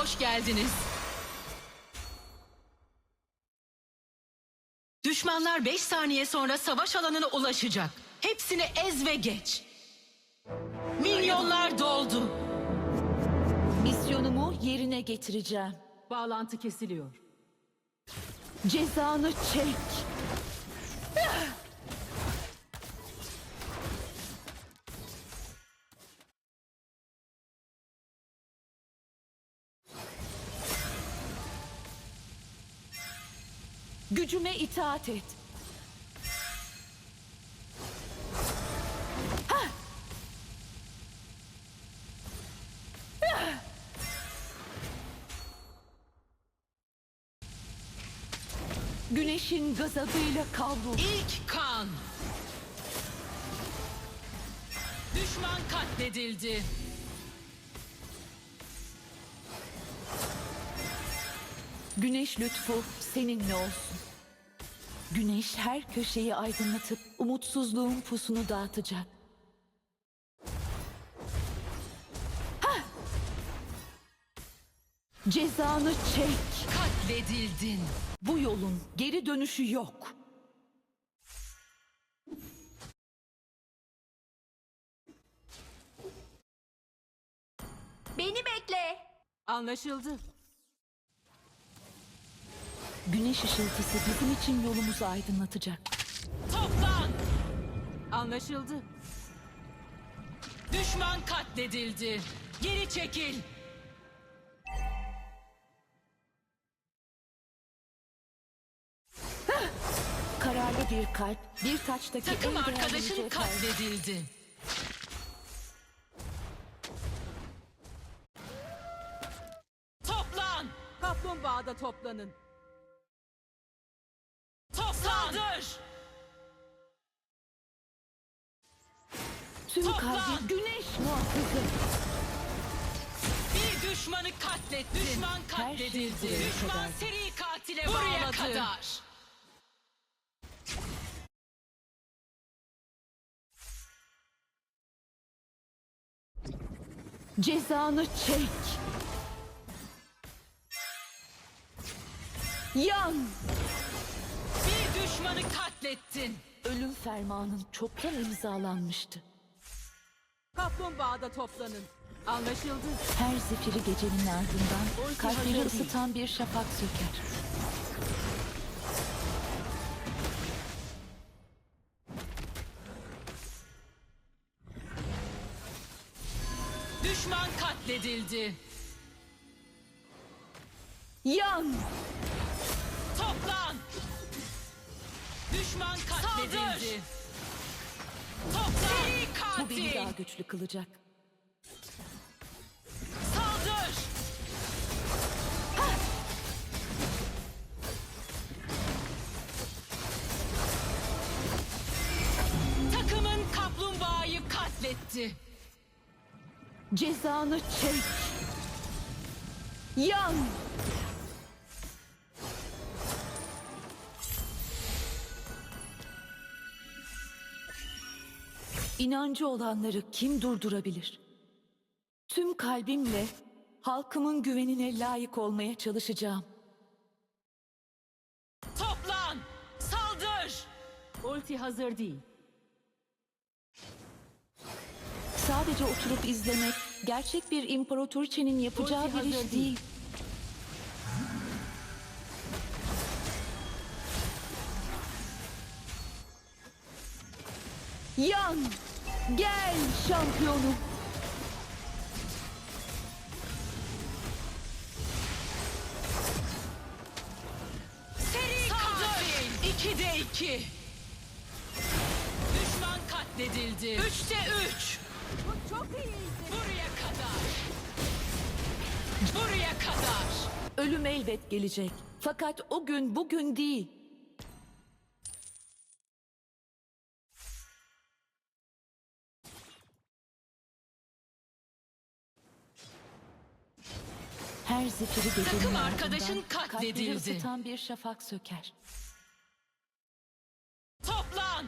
hoş geldiniz. Düşmanlar 5 saniye sonra savaş alanına ulaşacak. Hepsini ez ve geç. Milyonlar doldu. Misyonumu yerine getireceğim. Bağlantı kesiliyor. Cezanı çek. Gücüme itaat et. Güneşin gazabıyla kavrul. İlk kan. Düşman katledildi. Güneş lütfu seninle olsun. Güneş her köşeyi aydınlatıp umutsuzluğun pusunu dağıtacak. Hah! Cezanı çek. Katledildin. Bu yolun geri dönüşü yok. Beni bekle. Anlaşıldı. Güneş ışıltısı bizim için yolumuzu aydınlatacak. Toplan. Anlaşıldı. Düşman katledildi. Geri çekil. Kararlı bir kalp, bir taçtaki Takım en değerli arkadaşın mücevher. katledildi. Toplan. Kaplumbağada toplanın. Tüm Toplan! kalbi güneş muhafızı. Bir düşmanı katletti. Düşman şey katledildi. Düşman kadar. seri katile Buraya bağladı. kadar. Cezanı çek. Yan. Bir düşmanı katlettin. Ölüm fermanın çoktan imzalanmıştı. Kaplumbağada toplanın. Anlaşıldı. Her zifiri gecenin ardından kalpleri ısıtan bir şafak söker. Düşman katledildi. Yan. Toplan. Düşman katledildi. Toplan. Seri Bu beni daha güçlü kılacak. Saldır. Takımın kaplumbağayı katletti. Cezanı çek. Yan. İnancı olanları kim durdurabilir? Tüm kalbimle halkımın güvenine layık olmaya çalışacağım. Toplan. Saldır. Ulti hazır değil. Sadece oturup izlemek gerçek bir imparatoriçenin yapacağı Ulti bir iş değil. değil. Yan! Gel şampiyonum! Seri katil. İkide iki. Düşman katledildi. Üçte üç. Bu çok iyiydi. Buraya kadar. Buraya kadar. Ölüm elbet gelecek. Fakat o gün bugün değil. Her zifiri gecenin Takım arkadaşın katledildi. Kalpleri bir şafak söker. Toplan!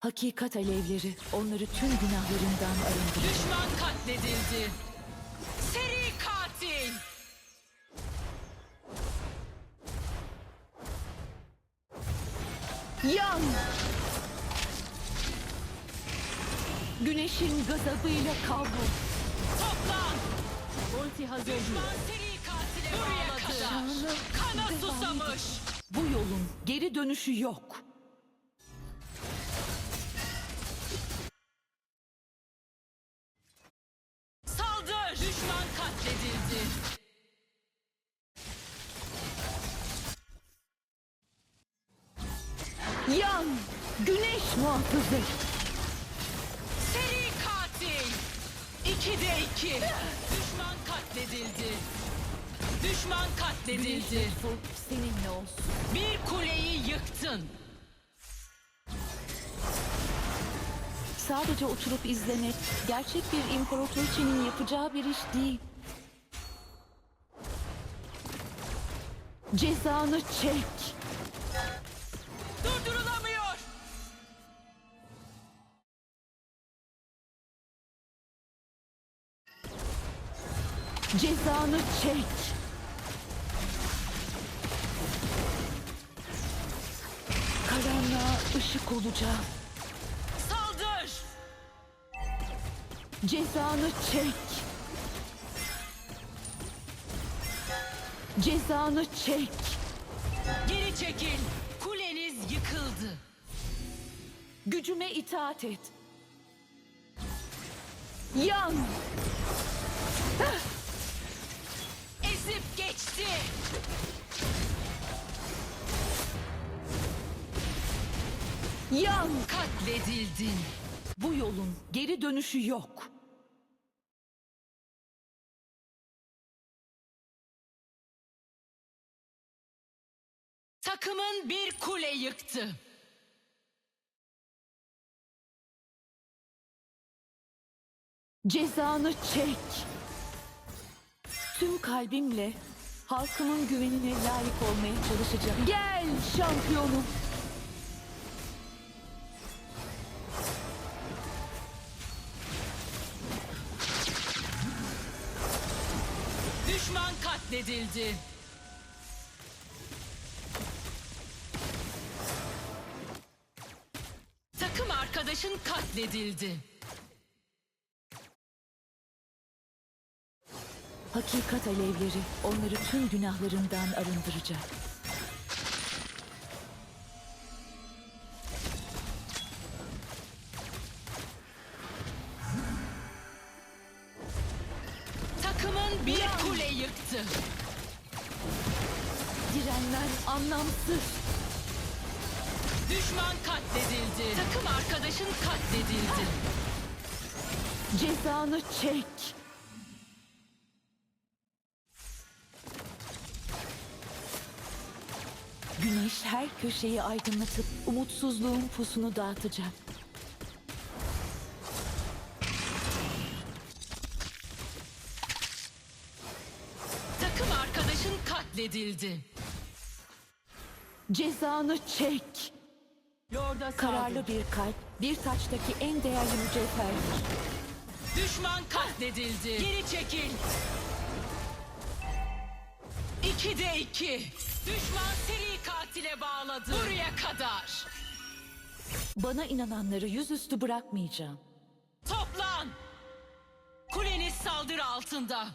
Hakikat alevleri onları tüm günahlarından arındırır. Düşman katledildi. Yan! Güneşin gazabıyla kavrul. Toplan. Ulti hazır. Düşman seri katile Buraya kadar. Kana susamış. Bu yolun geri dönüşü yok. Katledildi. Seninle olsun. Bir kuleyi yıktın. Sadece oturup izlemek gerçek bir imparatoriçenin yapacağı bir iş değil. Cezanı çek. Durdurulamıyor. Cezanı çek. Işık olacağım. Saldır. Cezanı çek. Cezanı çek. Geri çekil. Kuleniz yıkıldı. Gücüme itaat et. Yan. Ezip geçti. Yan. Katledildin. Bu yolun geri dönüşü yok. Takımın bir kule yıktı. Cezanı çek. Tüm kalbimle halkımın güvenine layık olmaya çalışacağım. Gel şampiyonum. Katledildi. Takım arkadaşın katledildi. Hakikat alevleri onları tüm günahlarından arındıracak. Anlamsız. Düşman katledildi. Takım arkadaşın katledildi. Cezanı çek. Güneş her köşeyi aydınlatıp umutsuzluğun pusunu dağıtacak. Takım arkadaşın katledildi. Cezanı çek. Saldır. Kararlı bir kalp bir taçtaki en değerli mücevherdir. Düşman katledildi. Geri çekil. İkide iki. Düşman seri katile bağladı. Buraya kadar. Bana inananları yüzüstü bırakmayacağım. Toplan. Kuleniz saldırı altında.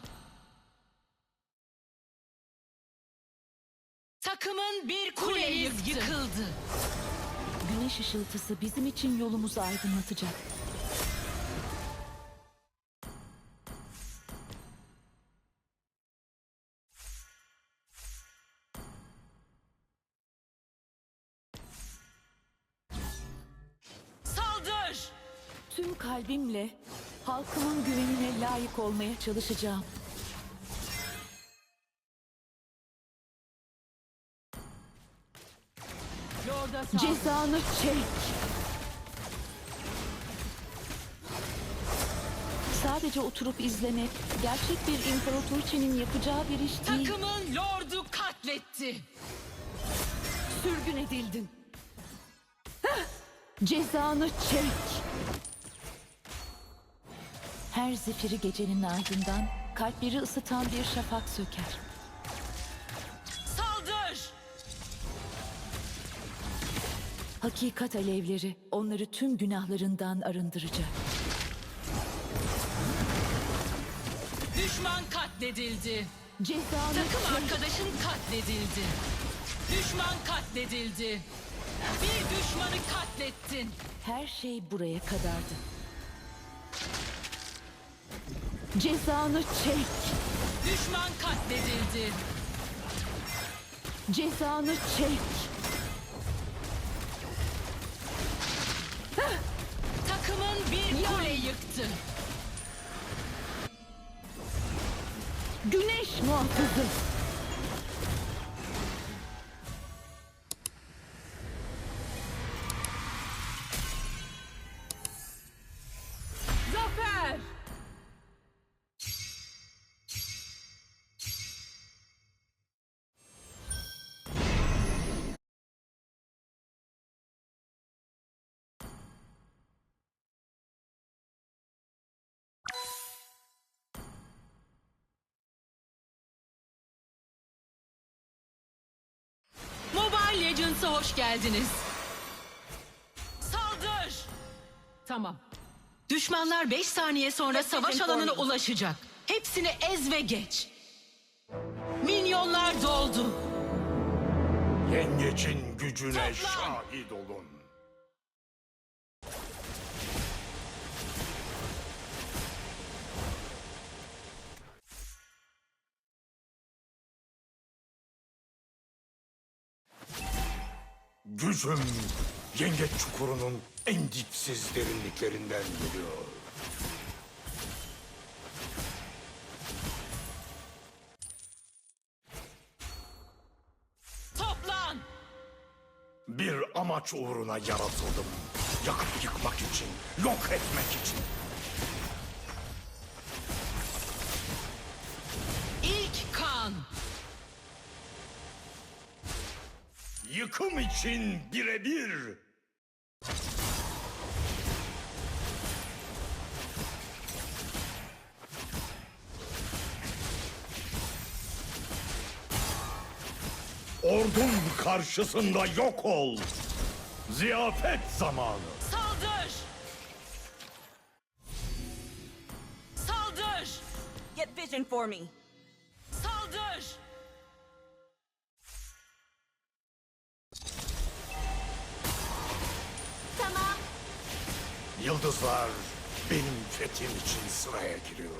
Takımın bir kuleniz yıkıldı. Güneş ışıltısı bizim için yolumuzu aydınlatacak. Saldır. Tüm kalbimle halkımın güvenine layık olmaya çalışacağım. Cezanı çek. Sadece oturup izlemek gerçek bir imparatoriçenin yapacağı bir iş değil. Takımın lordu katletti. Sürgün edildin. Hah! Cezanı çek. Her zifiri gecenin ardından kalpleri ısıtan bir şafak söker. Hakikat alevleri onları tüm günahlarından arındıracak. Düşman katledildi. Cezanı Takım arkadaşın katledildi. Düşman katledildi. Bir düşmanı katlettin. Her şey buraya kadardı. Cezanı çek. Düşman katledildi. Cezanı çek. Bir kule yıktı. Güneş muhafızı. Legends'a hoş geldiniz. Saldır! Tamam. Düşmanlar 5 saniye sonra savaş alanına ulaşacak. Hepsini ez ve geç. Minyonlar doldu. Yengecin gücüne şahit olun. Gücüm yengeç çukurunun en dipsiz derinliklerinden geliyor. Toplan! Bir amaç uğruna yaratıldım. Yakıp yıkmak için, yok etmek için. Yıkım için birebir. Ordun karşısında yok ol. Ziyafet zamanı. Saldır! Saldır! Get vision for me. Saldır! Yıldızlar benim fethim için sıraya giriyor.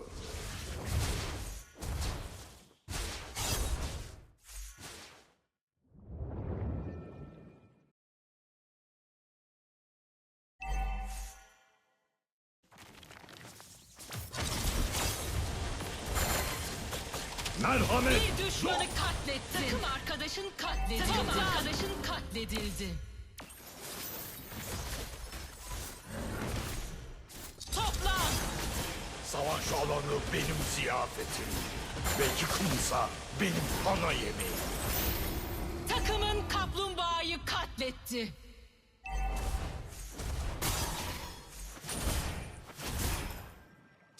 Savaş alanı benim ziyafetim. Ve yıkımsa benim ana yemeğim. Takımın kaplumbağayı katletti.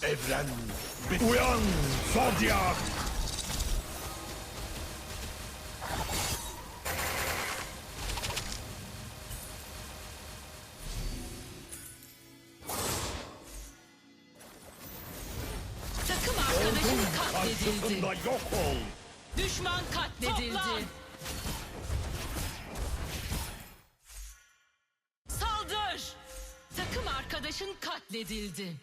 Evren, uyan Zodyak! Yok ol. Düşman katledildi. Saldır! Takım arkadaşın katledildi.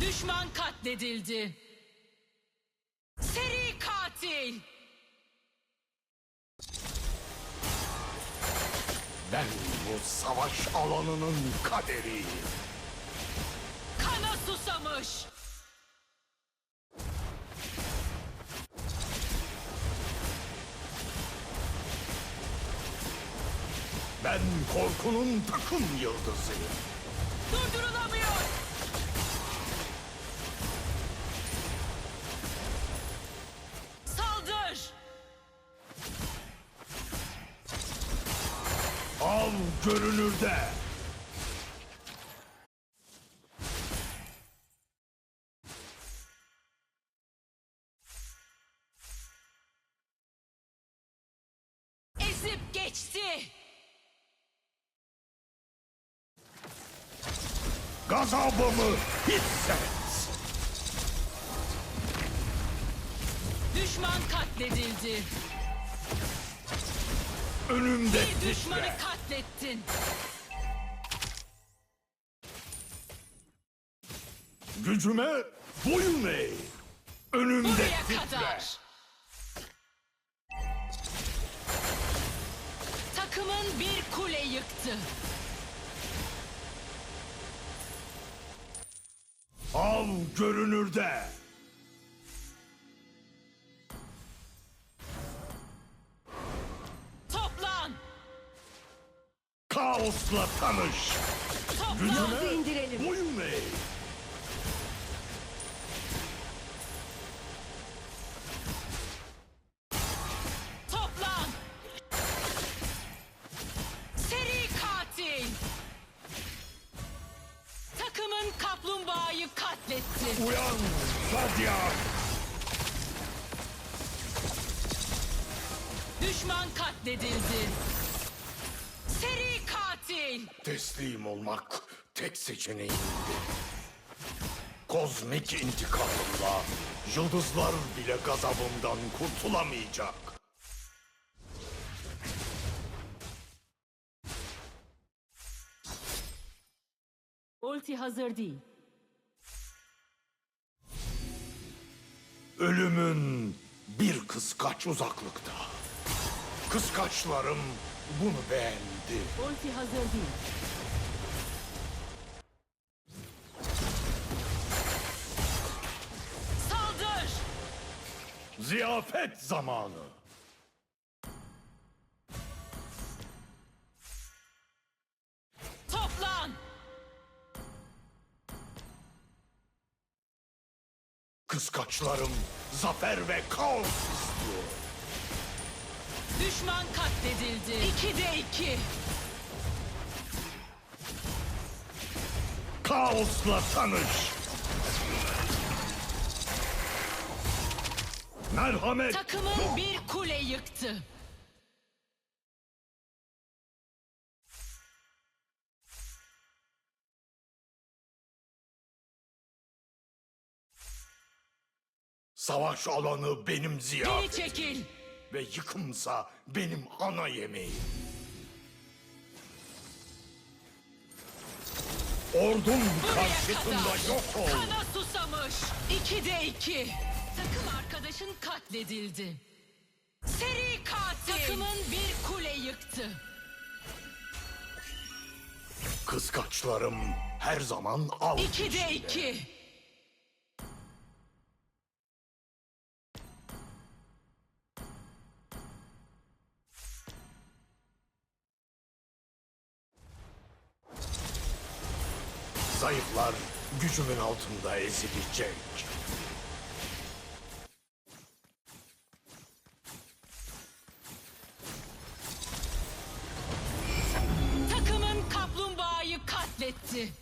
Düşman katledildi. Seri katil! Ben bu savaş alanının kaderi. Kana susamış! Ben korkunun takım yıldızıyım. Durdurulamıyor! Saldır! Al görünürde. Ezip geçti. Gazabımı hisset. Düşman katledildi. Önümde Bir düşmanı titre. katlettin. Gücüme boyun eğ. Önümde Buraya titre. kadar. Takımın bir kule yıktı. Av görünürde. Toplan. Kaosla tanış. Toplan. Gücüme indirelim. boyun eğ. Seçeneğimdi. Kozmik intikamımla yıldızlar bile gazabımdan kurtulamayacak. Ulti hazır değil. Ölümün bir kıskaç uzaklıkta. Kıskaçlarım bunu beğendi. Ulti hazır değil. Ziyafet zamanı. Toplan. Kıskaçlarım zafer ve kaos istiyor. Düşman katledildi. İkide iki. Kaosla tanış. Merhamet Takımın bir kule yıktı. Savaş alanı benim Geri ziyafetim. çekil. Ve yıkımsa benim ana yemeğim. Ordum Buraya karşısında kadar. yok ol. Kana susamış. İkide iki. Takım arkadaşın katledildi. Seri katil. Takımın bir kule yıktı. Kıskaçlarım her zaman av İkide peşinde. iki. Zayıflar gücümün altında ezilecek. Katletti.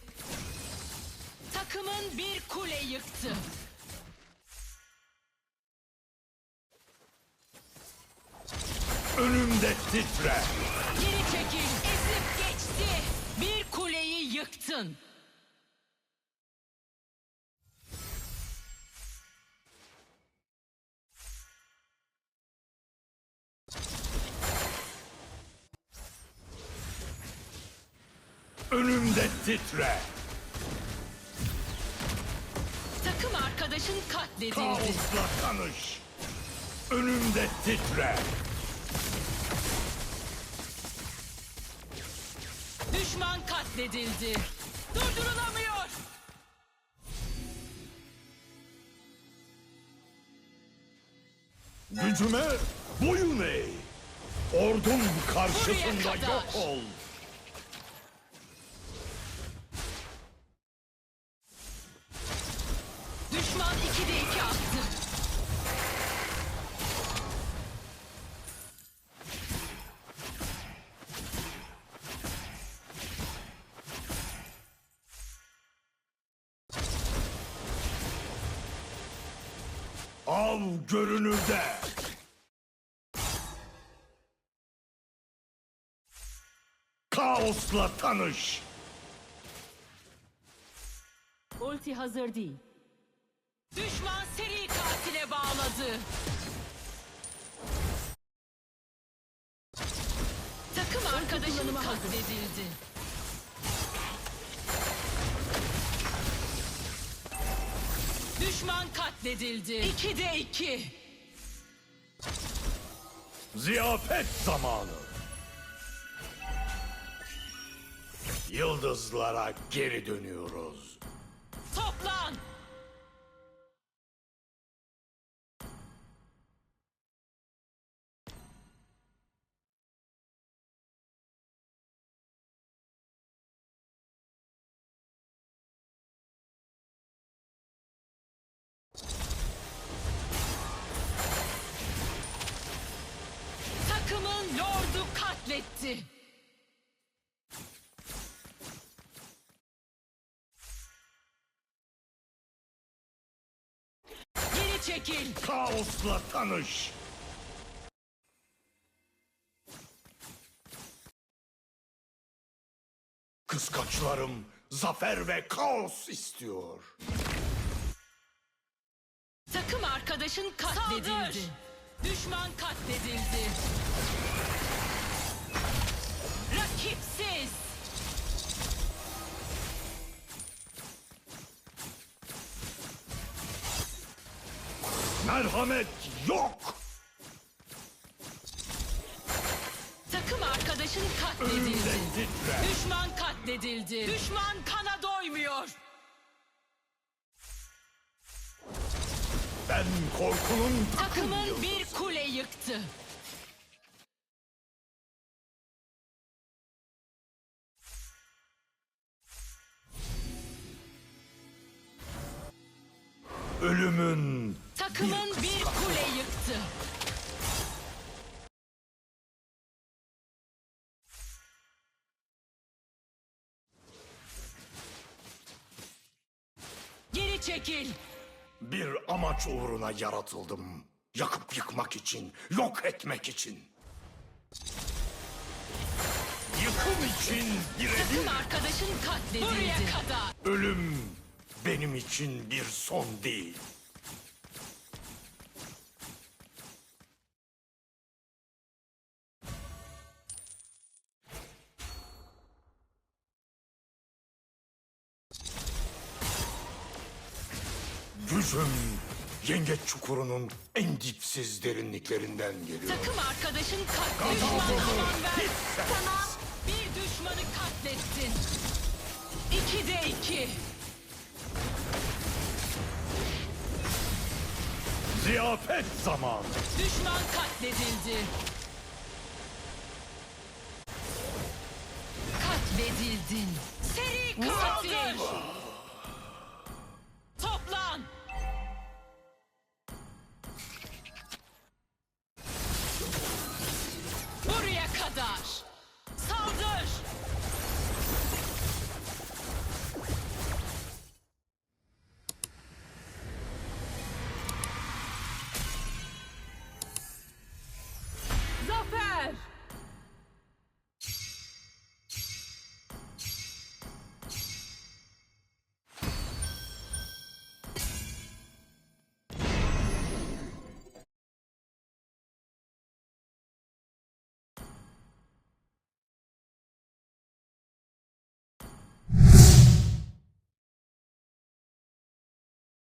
Takımın bir kule yıktı. Önümde titre. Geri çekil. Ezip geçti. Bir kuleyi yıktın. Önümde titre. Takım arkadaşın katledildi. Kaosla tanış. Önümde titre. Düşman katledildi. Durdurulamıyor. Gücüme boyun eğ. Ordum karşısında yok ol. Görünürde. Kaosla tanış. Ulti hazır değil. Düşman seri katile bağladı. Takım arkadaşın katledildi. Düşman katledildi. İkide iki. Ziyafet zamanı. Yıldızlara geri dönüyoruz. Çekil. Kaosla tanış. Kıskaçlarım zafer ve kaos istiyor. Takım arkadaşın katledildi. Düşman katledildi. Rakipsiz. Merhamet yok. Takım arkadaşın katledildi. Düşman katledildi. Düşman kana doymuyor. Ben korkunun takım Takımın bir kule yıktı. Ölümün Takımın bir kule yıktı. Geri çekil. bir amaç uğruna yaratıldım. Yakıp yıkmak için, yok etmek için. Yıkım için Takım diredim. arkadaşın katledildi. Buraya kadar. Ölüm benim için bir son değil. Çukurunun en dipsiz derinliklerinden geliyor. Takım arkadaşın katledildi. Düşman aman ver. Tamam. Bir düşmanı katlettin. İkide iki. Ziyafet zamanı. Düşman katledildi. Katledildin. Seri katil.